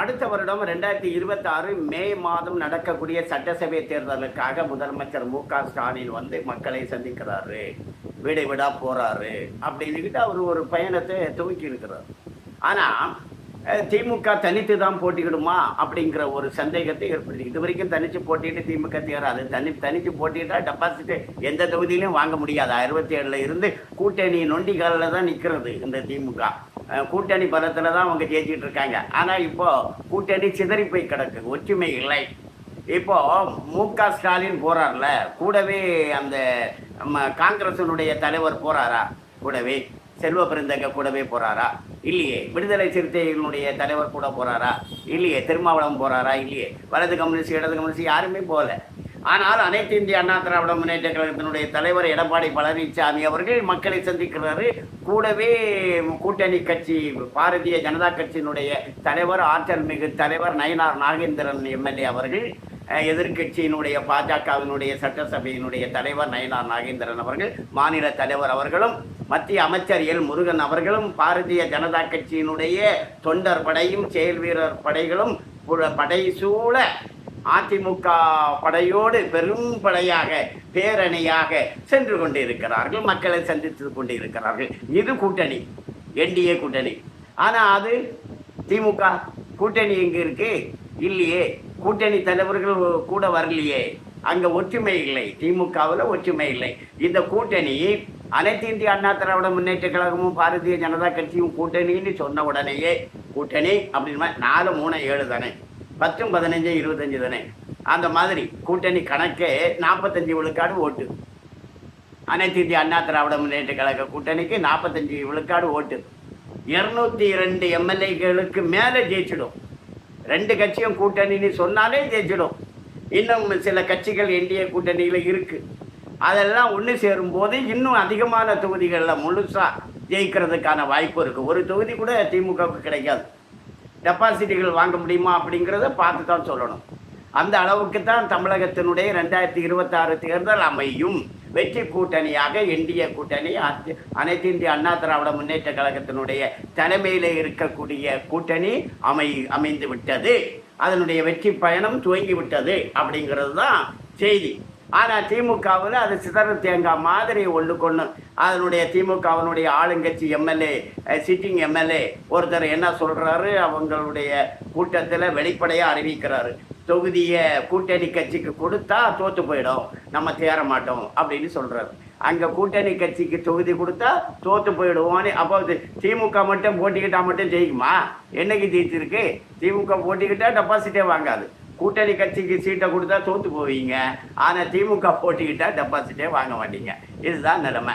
அடுத்த வருடம் ரெண்டாயிரத்தி இருபத்தாறு மே மாதம் நடக்கக்கூடிய சட்டசபை தேர்தலுக்காக முதலமைச்சர் மு க ஸ்டாலின் வந்து மக்களை சந்திக்கிறாரு. வீடு விடா போறாரு. அப்படின்னுக்கிட்டு அவர் ஒரு பயணத்தை துவக்கி இருக்கிறார் ஆனால் திமுக தனித்து தான் போட்டியிடுமா அப்படிங்கிற ஒரு சந்தேகத்தை ஏற்படுத்தி இது வரைக்கும் தனித்து போட்டிட்டு திமுக தேராது. தனி தனித்து போட்டிட்டா டெபாசிட் எந்த தொகுதியிலையும் வாங்க முடியாது. அறுபத்தி ஏழில் இருந்து கூட்டணி நொண்டிகாலில் தான் நிற்கிறது இந்த திமுக. கூட்டணி பலத்தில் தான் அவங்க ஜெயிச்சிட்டு இருக்காங்க. ஆனால் இப்போ கூட்டணி சிதறி போய் கிடக்கு. ஒற்றுமை இல்லை. இப்போது மு க ஸ்டாலின் போகிறார்ல கூடவே அந்த நம்ம காங்கிரசினுடைய தலைவர் போகிறாரா கூடவே. செல்வ பெருந்தக கூடவே போறாரா? இல்லையே. விடுதலை சிறுத்தைகளுடைய தலைவர் கூட போறாரா? இல்லையே. திருமாவளம் போறாரா? இல்லையே. வலது கம்யூனிஸ்ட் இடது கம்யூனிஸ்ட் யாருமே போகல. ஆனால் அனைத்து இந்திய அண்ணா திராவிட முன்னேற்ற கழகத்தினுடைய தலைவர் எடப்பாடி பழனிசாமி அவர்கள் மக்களை சந்திக்கிறாரு. கூடவே கூட்டணி கட்சி பாரதிய ஜனதா கட்சியினுடைய தலைவர் ஆற்றல் மிகு தலைவர் நயனார் நாகேந்திரன் எம்எல்ஏ அவர்கள் எதிர்கட்சியினுடைய எதிர்க்கட்சியினுடைய பாஜகவினுடைய சட்டசபையினுடைய தலைவர் நயனார் நாகேந்திரன் அவர்கள் மாநில தலைவர் அவர்களும் மத்திய அமைச்சர் எல் முருகன் அவர்களும் பாரதிய ஜனதா கட்சியினுடைய தொண்டர் படையும் செயல் வீரர் படைகளும் படை சூழ அதிமுக படையோடு பெரும் படையாக பேரணியாக சென்று கொண்டிருக்கிறார்கள் மக்களை சந்தித்து கொண்டிருக்கிறார்கள். இது கூட்டணி என்டிஏ கூட்டணி. ஆனால் அது திமுக கூட்டணி எங்கே இருக்குது இல்லையே கூட்டணி தலைவர்கள் கூட வரலையே. அங்கே ஒற்றுமை இல்லை திமுகவில் ஒற்றுமை இல்லை. இந்த கூட்டணி அனைத்து இந்திய அண்ணா திராவிட முன்னேற்ற கழகமும் பாரதிய ஜனதா கட்சியும் கூட்டணின்னு சொன்ன உடனேயே கூட்டணி அப்படின்னு நாலு மூணு ஏழு தானே. பத்தும் பதினஞ்சு இருபத்தஞ்சு தானே. அந்த மாதிரி கூட்டணி கணக்கே நாற்பத்தஞ்சு விழுக்காடு ஓட்டு. அனைத்து இந்திய அண்ணா திராவிட முன்னேற்ற கழக கூட்டணிக்கு நாற்பத்தஞ்சு விழுக்காடு ஓட்டு. இருநூத்தி இரண்டு எம்எல்ஏகளுக்கு மேலே ஜெயிச்சிடும். ரெண்டு கட்சியும் கூட்டணின்னு சொன்னாலே ஜெயிச்சிடும். இன்னும் சில கட்சிகள் என்டிஏ கூட்டணியில் இருக்குது அதெல்லாம் ஒன்று சேரும்போது இன்னும் அதிகமான தொகுதிகளில் முழுசாக ஜெயிக்கிறதுக்கான வாய்ப்பு இருக்குது ஒரு தொகுதி கூட திமுகவுக்கு கிடைக்காது. டெபாசிட்டுகள் வாங்க முடியுமா அப்படிங்கிறத பார்த்து தான் சொல்லணும். அந்த அளவுக்கு தான் தமிழகத்தினுடைய ரெண்டாயிரத்தி இருபத்தாறு தேர்தல் அமையும். வெற்றி கூட்டணியாக என்டிஏ கூட்டணி அனைத்து இந்திய அண்ணா திராவிட முன்னேற்ற கழகத்தினுடைய தலைமையில் இருக்கக்கூடிய கூட்டணி அமை அமைந்து விட்டது அதனுடைய வெற்றி பயணம் துவங்கி விட்டது அப்படிங்கிறது தான் செய்தி. ஆனால் திமுகவில் அது சிதற தேங்காய் மாதிரி ஒன்றுக்கொன்று அதனுடைய திமுகவினுடைய ஆளுங்கட்சி எம்எல்ஏ சிட்டிங் எம்எல்ஏ ஒருத்தர் என்ன சொல்கிறாரு அவங்களுடைய கூட்டத்தில் வெளிப்படையாக அறிவிக்கிறாரு. தொகுதியை கூட்டணி கட்சிக்கு கொடுத்தா தோற்று போயிடும். நம்ம தேர மாட்டோம் அப்படின்னு சொல்கிறாரு அங்கே கூட்டணி கட்சிக்கு தொகுதி கொடுத்தா தோற்று போயிடுவோன்னு அப்போ திமுக மட்டும் போட்டிக்கிட்டால் மட்டும் ஜெயிக்குமா? என்னைக்கு ஜெயிச்சிருக்கு? திமுக போட்டிக்கிட்டால் டெபாசிட்டே வாங்காது. கூட்டணி கட்சிக்கு சீட்டை கொடுத்தா தோற்று போவீங்க. ஆனால் திமுக போட்டிக்கிட்டால் டெபாசிட்டே வாங்க மாட்டீங்க. இதுதான் நிலைமை.